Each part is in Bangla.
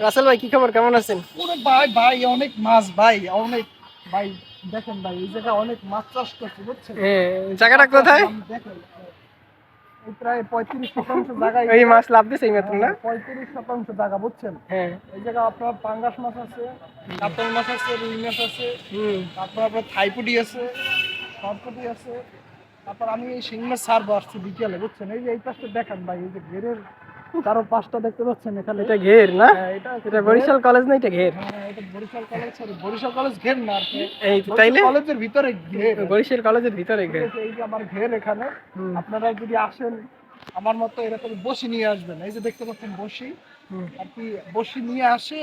রাসেল ভাই কি খবর? কেমন আছেন? ওরে ভাই ভাই অনেক মাছ ভাই অনেক ভাই দেখেন ভাই এই জায়গায় অনেক মাছ চাষ করছে বুঝছেন? হ্যাঁ জায়গাটা কোথায়? দেখেন প্রায় পঁয়ত্রিশ শতাংশ জায়গায় এই মাছ লাভ এই মাত্র না? পঁয়ত্রিশ শতাংশ জায়গা বুঝছেন? হ্যাঁ। এই জায়গায় আপনার পাঙ্গাস মাছ আছে কাতল মাছ আছে রুই মাছ আছে হুম। তারপর আপনার থাইপুটি আছে সরপুটি আছে তারপর আমি এই শিং মাছ ছাড়বো আসছি বিকেলে বুঝছেন? এই যে এই পাশটা দেখান ভাই এই যে ঘেরের চারো পাশটা দেখতে পাচ্ছেন? এখানে এটা ঘের না? হ্যাঁ, এটা এটা বরিশাল কলেজ না এটা ঘের? হ্যাঁ, এটা Barishal college sorry Barishal college ঘের না এই তাইলে কলেজের ভিতরে ঘের। বরিশাল কলেজের ভিতরে ঘের। এই যে আমার ঘের এখানে। আপনারা যদি আসেন আমার মতো এরকম বসি নিয়ে আসবেন। এই যে দেখতে পাচ্ছেন বসি। আর কি বসি নিয়ে আসে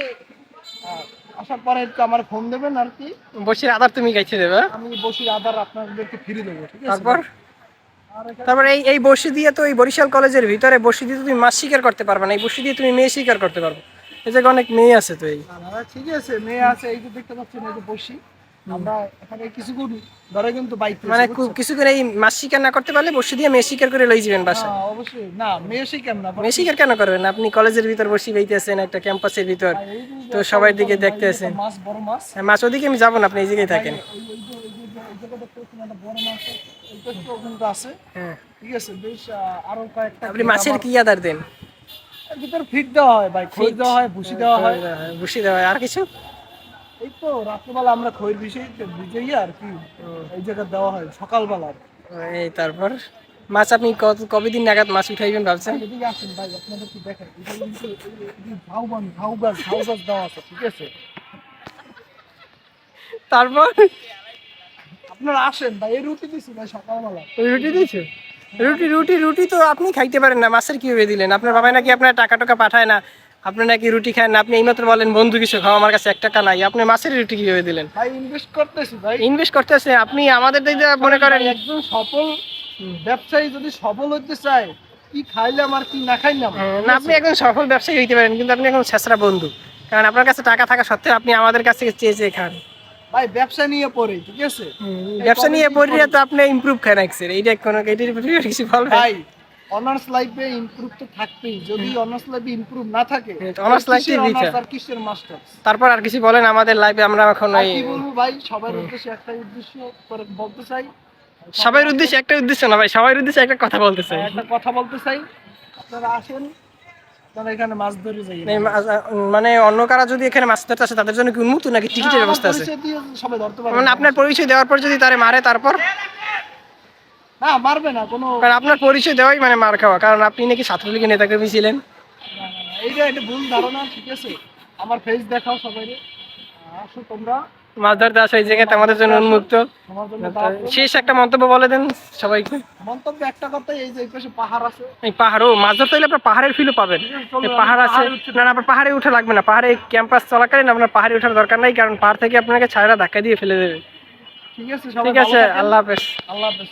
আসার পরে একটু আমার ফোন দেবেন আর কি। বসির আদার তুমি গাইছে দেবে। হ্যাঁ? আমি বসির আধার আপনাদেরকে ফিরে দেবো ঠিক আছে? তারপর? তারপর এই এই বসি দিয়ে তো এই বরিশাল কলেজের ভিতরে বসি দিয়ে তুমি মাছ শিকার করতে পারবে না এই বসি দিয়ে তুমি মেয়ে শিকার করতে পারবে। এই জায়গায় অনেক মেয়ে আছে তো এই। ঠিক আছে মেয়ে আছে এই যে দেখতে পাচ্ছেন এই যে বসি আমরা এখানে কিছুক্ষণ ধরে কিন্তু বাইক মানে কিছু করে এই মাছ শিকার না করতে পারলে বসি দিয়ে মেয়ে শিকার করে লই যাবেন বাসায়। অবশ্যই না মেয়ে শিখেন না মেয়ে শিকার কেন করবেন? আপনি কলেজের ভিতর বসি বেইতেছেন একটা ক্যাম্পাসের ভিতর। তো সবাই দিকে দেখতে আছেন মাছ বড় মাছ। হ্যাঁ, মাছ ওদিকে আমি যাব না আপনি এই জায়গায় থাকেন এই- এই যে- এই যে- এই জায়গায় দেখতে পাচ্ছেন একটা বড় মাছ এই পাশেও কিন্তু আছে। হ্যাঁ। ঠিক আছে বেশ আরও কয়েকটা আপনি মাছের কি আদার দেন? ভিতর ফিট দেওয়া হয় ভাই খই দেওয়া হয় ভুসি দেওয়া হয় বসি দেওয়া হয় আর কিছু? এই তো রাত্রেবেলা আমরা খইর বিষয় ভিজেই আর কি এই জায়গায় দেওয়া হয় সকালবেলা। এই তারপর? মাছ আপনি কত কবে দিন নাগাদ মাছ উঠাইবেন ভাবছেন? এদিকে আসেন ভাই আপনাদের কি দেখেন ঝাউবান দেওয়া আছে ঠিক আছে? তারপর? আপনারা আসেন ভাই এই রুটি দিছি ভাই সকালবেলা। রুটি দিয়েছে? রুটি রুটি রুটি তো আপনি খাইতে পারেন না মাছের কীভাবে দিলেন? আপনার বাবা নাকি আপনার টাকা টাকা পাঠায় না আপনি নাকি রুটি খান না আপনি এইমাত্র বলেন বন্ধু কিছু খাও আমার কাছে এক টাকা নাই। আপনি মাছের রুটি কীভাবে দিলেন? ভাই ইনভেস্ট করতেছি ভাই। ইনভেস্ট করতেছে আপনি আমাদের দিকে মনে করেন একজন সফল ব্যবসায়ী যদি সফল হতে চায় কি খাইলে আমার কি না খাইলাম? হ্যাঁ, না আপনি একজন সফল ব্যবসায়ী হইতে পারেন কিন্তু আপনি এখন ছেঁচড়া বন্ধু। কারণ আপনার কাছে টাকা থাকা সত্ত্বেও আপনি আমাদের কাছ থেকে চেয়ে চেয়ে খান। ভাই ব্যবসা নিয়ে পড়ে ঠিক আছে? ব্যবসা নিয়ে পড়লে তো আপনি ইমপ্রুভ এইটা কোনো উপরে কিছু ভাই অনার্স লাইফে ইমপ্রুভ তো থাকবেই। যদি অনার্স লাইফে ইমপ্রুভ না থাকে হ্যাঁ, honours life-টাই কিসের আর কিসের মাস্টার তারপর আর কিছু বলেন আমাদের লাইফে আমরা এখন কি বলব ভাই সবার উদ্দেশ্যে একটাই উদ্দেশ্য করে বলতে চাই। সবার উদ্দেশ্যে একটা উদ্দেশ্য না ভাই সবার উদ্দেশ্যে একটা কথা বলতে চাই। একটা কথা বলতে চাই। আপনারা আসেন। মানে অন্য কারা যদি এখানে মাছ ধরতে আসে তাদের জন্য কি উন্মুক্ত নাকি টিকিটের ব্যবস্থা আছে? মানে আপনার পরিচয় দেওয়ার পর যদি তারে মারে তারপর? না মারবে না কোনো কারণ আপনার পরিচয় দেওয়াই মানে মার খাওয়া কারণ আপনি নাকি ছাত্রলীগের নেতাকর্মী ছিলেন। এইটা একটা ভুল ধারণা ঠিক আছে? আমার ফেস দেখাও সবাই আসো তোমরা। মাছ ধরতে আসো এই জায়গাতে আমাদের জন্য উন্মুক্ত। শেষ একটা মন্তব্য বলে দেন সবাইকে। মন্তব্য একটা কথা এই যে পাশে পাহাড় আছে। এই পাহাড়ও মাছ ধরতে গেলে আপনার পাহাড়ের ফিলও পাবেন। এই পাহাড় আছে। না না আপনার পাহাড়ে উঠে লাগবে না। পাহাড়ে ক্যাম্পাস চলাকালীন আপনার পাহাড়ে উঠার দরকার নাই কারণ পাহাড় থেকে আপনাকে ছায়াটা ধাক্কা দিয়ে ফেলে দেবে। ঠিক আছে সবাই ঠিক আছে আল্লাহ হাফেজ। আল্লাহ হাফেজ।